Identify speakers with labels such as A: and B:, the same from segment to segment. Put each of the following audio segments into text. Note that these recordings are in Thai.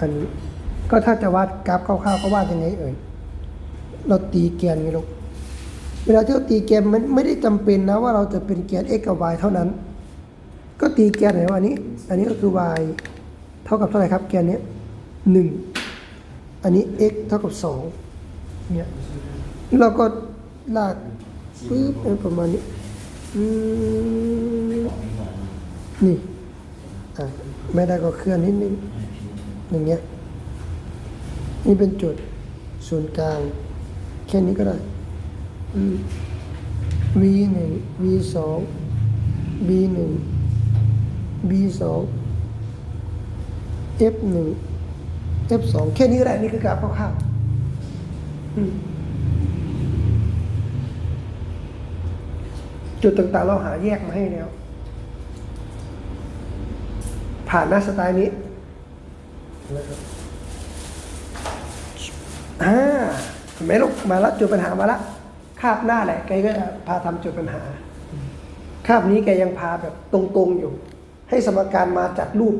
A: อันนี้ ก็ถ้าจะวาดกราฟคร่าวๆก็วาดยังไงเอ่ยเราตีแกนไงลูกเวลาที่เราตีแกนมันไม่ได้จำเป็นนะว่าเราจะเป็นแกน x กับ y เท่านั้น ก็ตีแกนไหนว่าอันนี้ อันนี้ก็คือ y เท่ากับเท่าไหร่ครับแกนเนี้หนึ่งอันนี้ x เท่ากับสองเนี่ยเราก็ลากปึ๊บเป็นประมาณนี้นี่อะไม่ได้ก็เคลื่อนนิดนึง อย่างเงี้ยนี่เป็นจุดศูนย์กลาง แค่นี้ก็ได้ v หนึ่ง v สอง b หนึ่ง b สอง f หนึ่ง f สองแค่นี้ก็ได้ นี่คือกราฟคร่าวๆจุดต่างๆ เราหาแยกมาให้แล้ว ผ่านหน้าสไตล์นี้ อ่าเห็นไหมลูกมาแล้วจุดปัญหามาแล้วคาบหน้าแหละแกก็พาทำจุดปัญหา คาบนี้แกยังพาแบบตรงๆอยู่ ให้สมการมาจากรูป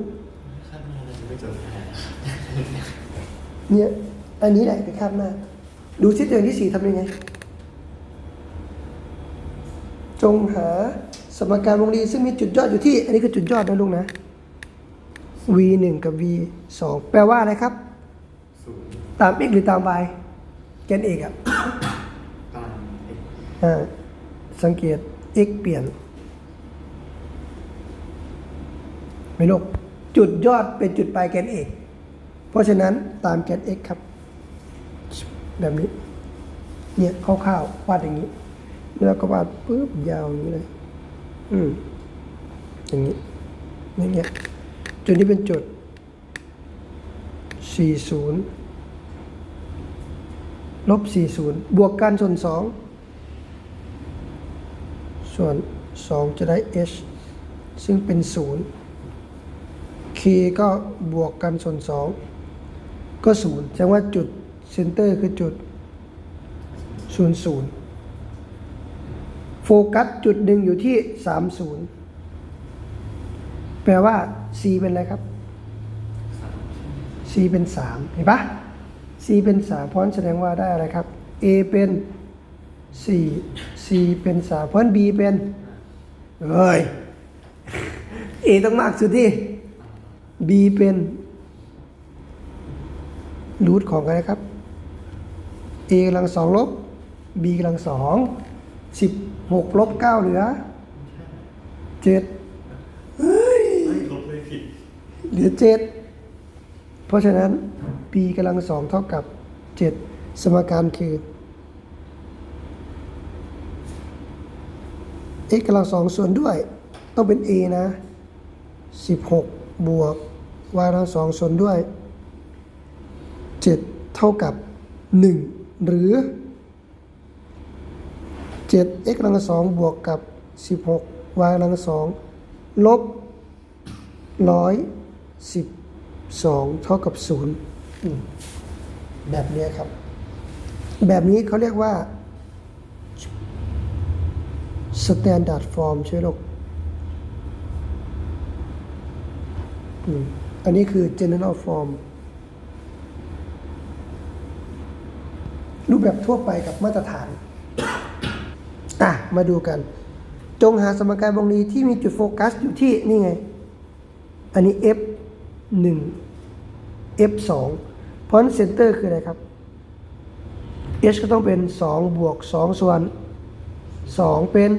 B: ข้างหน้าเราไม่จบแผล
A: เนี่ยอันนี้แหละเป็นคาบหน้า ดูซิตัวอย่างที่สี่ทำยังไง จงหาสมการวงรีซึ่งมีจุดยอดอยู่ที่ อันนี้คือจุดยอดนะลูกนะ v หนึ่งกับ v สองแปลว่าอะไรครับ
B: ศูนย์
A: ตาม x หรือตาม y แกนเอกอะ
B: ตามเอก
A: อ่าสังเกต x เปลี่ยนไม่ลบจุดยอดเป็นจุดปลายแกนเอกเพราะฉะนั้นตามแกน x ครับ แบบนี้ เนี่ยคร่าวๆวาดอย่างนี้ แล้วก็วาดปุ๊บยาวอย่างนี้เลย อืมอย่างนี้อย่างเงี้ย จุดนี้เป็นจุด 40 ลบ 40 บวกกันส่วน 2 ส่วน 2 จะได้ h ซึ่งเป็น 0 k ก็บวกกันส่วน 2 ก็ 0 แสดงว่าจุดเซนเตอร์คือจุด 0 0 โฟกัสจุดหนึ่งอยู่ที่ 30 แปลว่า c เป็นอะไรครับ c เป็น3เห็นปะ c เป็น3เพราะแสดงว่าได้อะไรครับ a เป็น4 c เป็น3เพราะฉะนั้น b เป็นเฮ้ย a ต้องมากสุดที่ b เป็นรูทของอะไรครับ a กำลังสองลบ b กำลังสองสิบหกลบเก้าเหลือเจ็ด
B: ไม่ลบเลยผิด
A: เหลือเจ็ดเพราะฉะนั้น b กำลังสองเท่ากับเจ็ดสมการคือ x กำลังสองส่วนด้วย ต้องเป็น a นะสิบหกบวก y กำลังสองส่วนด้วยเจ็ดเท่ากับหนึ่งหรือเจ็ด x กำลังสองบวกกับสิบหก y กำลังสองลบร้อย สิบสองเท่ากับศูนย์แบบนี้ครับ แบบนี้เขาเรียกว่า standard form ใช่ไหมลูกอืมอันนี้คือ general form รูปแบบทั่วไปกับมาตรฐาน อะ มาดูกัน จงหาสมการวงรีที่มีจุดโฟกัสอยู่ที่นี่ไง อันนี้ f 1 f 2เพราะนั้นเซนเตอร์คืออะไรครับ h ก็ต้องเป็น 2 บวก 2 ส่วน 2 เป็น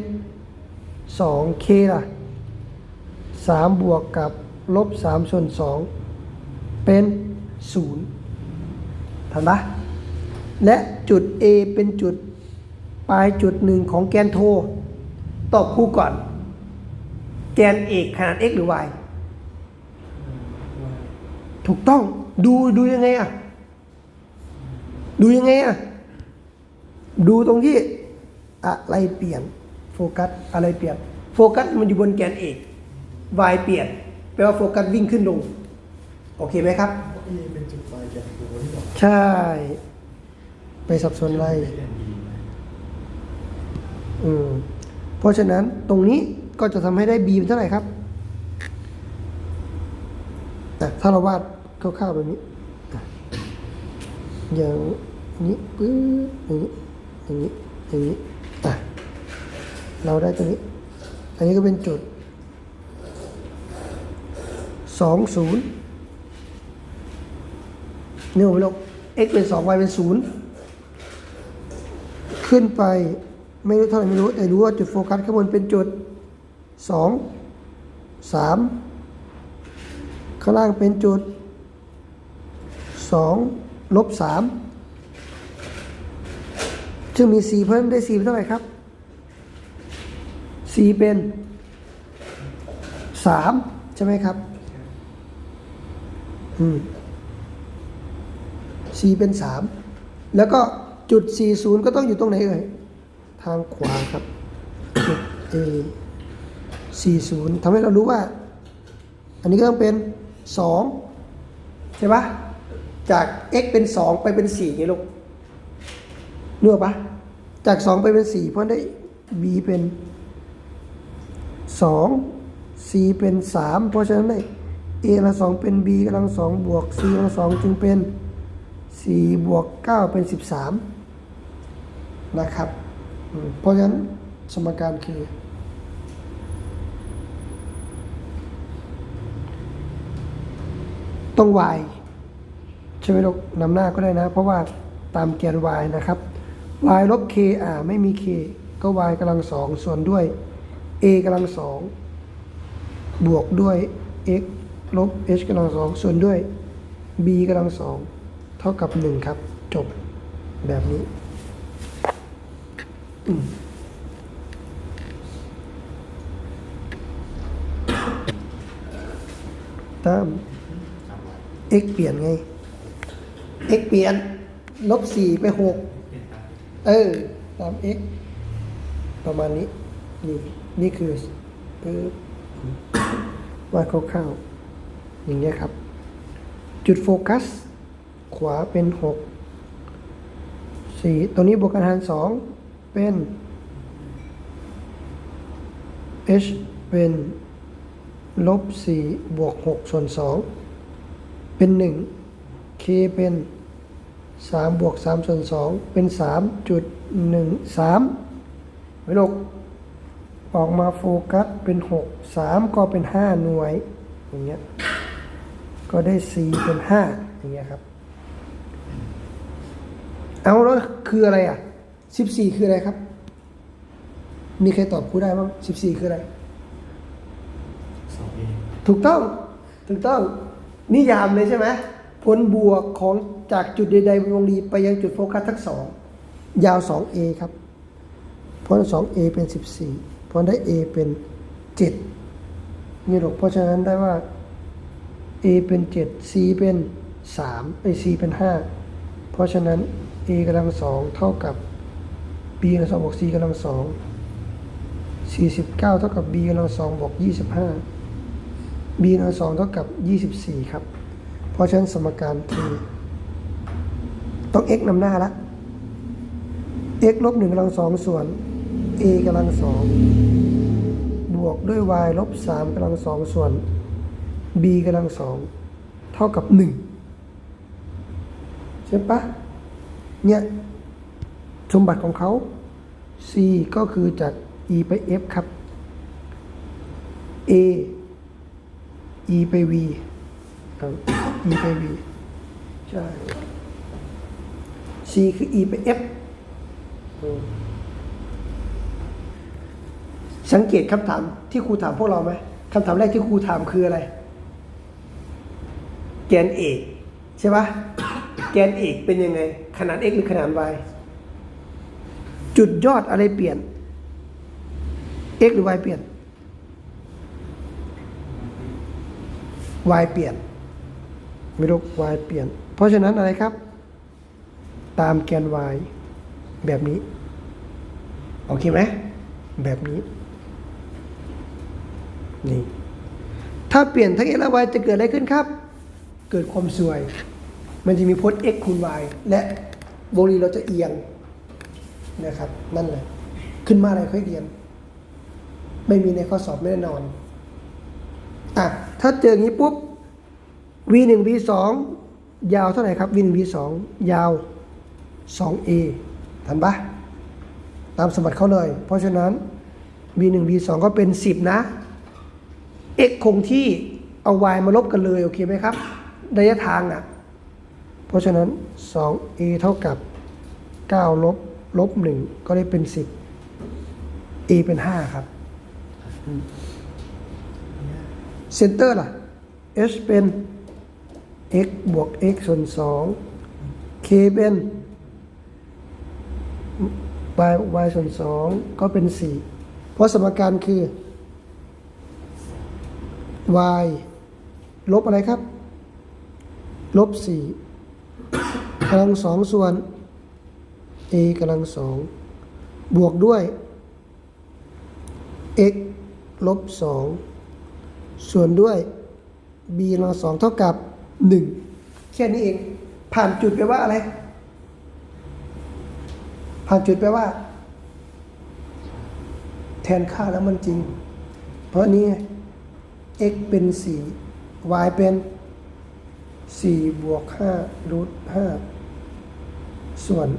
A: 2 k ล่ะ 3 บวกกับลบ 3 ส่วน 2 เป็น 0ทันปะและจุด A เป็นจุดปลายจุดหนึ่งของแกนโท ตอบคู่ก่อน แกนเอกขนาด x หรือ y ถูกต้องดูดูยังไงอะ ดูยังไงอะ ดูตรงที่อะไรเปลี่ยน โฟกัสอะไรเปลี่ยน โฟกัสมันอยู่บนแกนเอก y เปลี่ยนแปลว่าโฟกัสวิ่งขึ้นลง โอเคไหมครับ
B: เอเป็นจุดไฟแกนโกที่บอก
A: ใช่ ไปสับสนอะไร
B: แกนดีไหม
A: อืมเพราะฉะนั้นตรงนี้ก็จะทำให้ได้ b เป็นเท่าไหร่ครับอะถ้าเราวาด คร่าวๆแบบนี้อย่างนี้ปื๊ดอย่างนี้อย่างนี้อย่างนี้อะเราได้ตัวนี้ อันนี้ก็เป็นจุดสองศูนย์นี่ผมลบ x เป็นสอง y เป็นศูนย์ขึ้นไปไม่รู้เท่าไหร่ไม่รู้ แต่รู้ว่าจุดโฟกัสข้างบนเป็นจุดสองสามข้างล่างเป็นจุด สองลบสามซึ่งมี c เพิ่มได้ c เป็นเท่าไหร่ครับ c เป็นสามใช่ไหมครับ อืม c เป็นสามแล้วก็จุด 40 ก็ต้องอยู่ตรงไหนเอ่ย ทางขวาครับ จุด A 40ทำให้เรารู้ว่า อันนี้ก็ต้องเป็น 2 ใช่ปะ จาก x เป็น 2 ไปเป็น 4ไงลูกนึกออกปะจาก 2 ไปเป็น 4 เพราะได้ b เป็น 2 c เป็น 3 เพราะฉะนั้นได้ a กำลังสองเป็น b กำลังสองบวก c กำลังสองจึงเป็น 4 บวก 9 เป็น 13 นะครับ เพราะฉะนั้นสมการคือ ต้อง y ช่ไหมลูกนำหน้าก็ได้นะ เพราะว่าตามแกน y นะครับ y ลบ k อ่าไม่มี k ก็ y กำลังสองส่วนด้วย a กำลังสองบวกด้วย x ลบ h กำลังสองส่วนด้วย b กำลังสองเท่ากับหนึ่งครับ จบแบบนี้ตาม x เปลี่ยนไง x เปลี่ยนลบสี่ไปหกเออตาม x ประมาณนี้ นี่นี่คือปึ๊บวาดคร่าวๆอย่างเงี้ยครับ จุดโฟกัส ขวาเป็นหกสี่ตัวนี้บวกกันหารสองเป็น h เป็นลบสี่บวกหกส่วนสองเป็นหนึ่ง k เป็น สามบวกสามส่วนสองเป็นสามจุดหนึ่งสามไม่ลกออกมาโฟกัสเป็นหกสามก็เป็นห้าหน่วย อย่างเงี้ย ก็ได้สี่เป็นห้าอย่างเงี้ยครับ เอาแล้วคืออะไรอะสิบสี่คืออะไรครับ มีใครตอบครูได้บ้างสิบสี่คืออะไร
B: สองเอง
A: ถูกต้อง ถูกต้อง นิยามเลยใช่ไหมผลบวกของ จากจุดใดๆบนวงรีไปยังจุดโฟกัสทั้งสองยาว 2a ครับพราะ 2a เป็น 14พราะได้ a เป็น 7 นี่หรอกเพราะฉะนั้นได้ว่า a เป็น 7 c เป็น3ไอ c เป็น 5 เพราะฉะนั้น a กำลังสองเท่ากับ b กำลังสองบวก c กำลังสอง49 เท่ากับ b กำลังสองบวก 25 b กำลังสองเท่ากับ 24 ครับ เพราะฉะนั้นสมการคือ ต้อง x นำหน้าละ x ลบ1กำลังสองส่วน a กำลังสองบวกด้วย y ลบ3กำลังสองส่วน b กำลังสองเท่ากับ1ใช่ปะเนี่ยสมบัติของเขา c ก็คือจาก e ไป f ครับ a e ไป v ครับ e ไป v ใช่ คือ e ไป f สังเกตคำถามที่ครูถามพวกเราไหมคำถามแรกที่ครูถามคืออะไร แกนเอกใช่ปะแกนเอกเป็นยังไง ขนาด x หรือขนาด y จุดยอดอะไรเปลี่ยน x หรือ y เปลี่ยน y เปลี่ยน ไม่รู้ y เปลี่ยน เพราะฉะนั้นอะไรครับ ตามแกน y แบบนี้ โอเคไหมแบบนี้ นี่ ถ้าเปลี่ยนทั้ง x และ y จะเกิดอะไรขึ้นครับ เกิดความสวย มันจะมีพจน์ x คูณ y และวงรีเราจะเอียงนะครับ นั่นแหละ ขึ้นมาอะไรค่อยเรียน ไม่มีในข้อสอบแน่นอนอะถ้าเจออย่างนี้ปุ๊บ v 1 v 2ยาวเท่าไหร่ครับ v 1 v 2ยาว 2a ทันปะตามสมบัติเขาเลย เพราะฉะนั้น v 1 v 2ก็เป็น 10 นะ x คงที่เอา y มาลบกันเลย โอเคไหมครับ ระยะทางอะ เพราะฉะนั้น 2a เท่ากับ 9 ลบ ลบ 1 ก็ได้เป็น 10 a เป็น 5 ครับเซนเตอร์ล่ะ h เป็น x บวก x ส่วน 2 k เป็น y y ส่วน2ก็เป็น 4 เพราะสมการคือ y ลบอะไรครับ ลบ4กำลังสองส่วน a กำลังสองบวกด้วย x ลบ2ส่วนด้วย b กำลังสองเท่ากับ 1 แค่นี้เอง ผ่านจุดแปว่าอะไร ผ่านจุดแปลว่า แทนค่าแล้วมันจริง เพราะนี้ x เป็น 4 y เป็น 4 บวก5รูท5ส่วน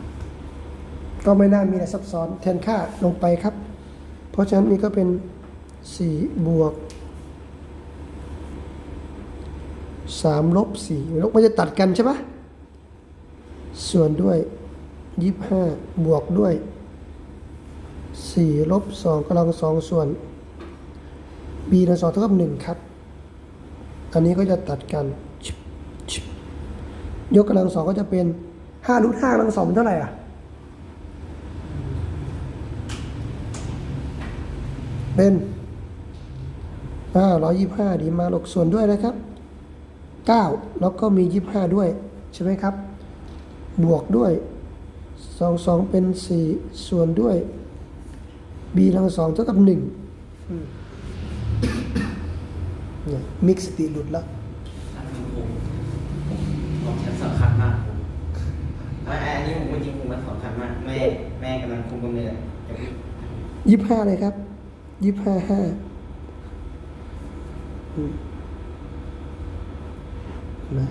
A: 3 ก็ไม่น่ามีอะไรซับซ้อน แทนค่าลงไปครับ เพราะฉะนั้นนี่ก็เป็น 4 บวก3ลบ4ลบมันจะตัดกันใช่ปะส่วนด้วย 25บวกด้วย4ลบ2กำลัง2ส่วน b กำลังสองเท่ากับ1ครับ อันนี้ก็จะตัดกัน ยกกำลังสองก็จะเป็น5รูท5กำลังสองเป็นเท่าไหร่อะเป็นอ่า125ดีมาลกส่วนด้วยนะครับ9แล้วก็มี25ด้วย ใช่ไหมครับ บวกด้วย 2 2เป็น4ส่วนด้วย b กำลังสองเท่ากับ1เนี่ยมิกสติหลุดแล้ว
C: อันนี้ผมมฉันสำคัญมากอันนี้ผมจริงผมมันสำคัญมาก แม่แม่กำลังคุมกำเนิดยี่
A: ห้าเลยครับยี่ห้าห้าอืมนะ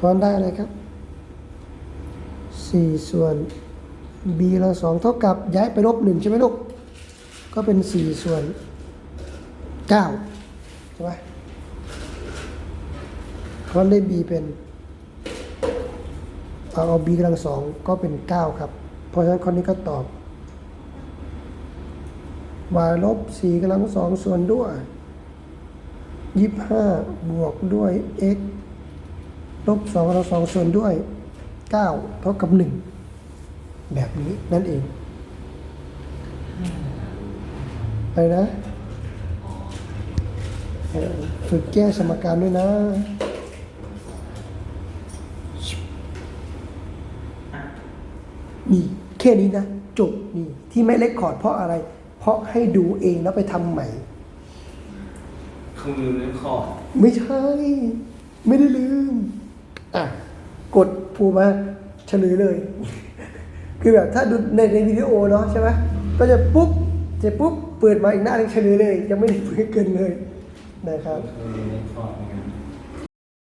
A: พร้อมได้เลยครับสี่ส่วน b กำลังสองเท่ากับย้ายไปลบหนึ่งใช่ไหมลูก ก็เป็นสี่ส่วนเก้าใช่ไหมเพราะได้ b เป็นเอาเอา b กำลังสองก็เป็น 9 ครับ เพราะฉะนั้นคนนี้ก็ตอบ y ลบ4กำลังสองส่วนด้วย 25 บวกด้วย x ลบ2กำลังสองส่วนด้วย 9 เท่ากับ 1 แบบนี้นั่นเองไปนะเออฝึกแก้สมการด้วยนะนี่แค่นี้นะ จบนี่ที่ไม่เล็กคอร์ดเพราะอะไร เพราะให้ดูเองแล้วไปทำใหม่
C: คือลืมข้อ
A: ไม่ใช่ ไม่ได้ลืมอะ กดภูมาเฉลยเลย คือแบบถ้าดูในในวิดีโอเนาะใช่ไหมก็จะปุ๊บจะปุ๊บเปิดมาอีกหน้าหนึงเฉลยเลย ยังไม่ได้เปิดเกินเลยนะครับ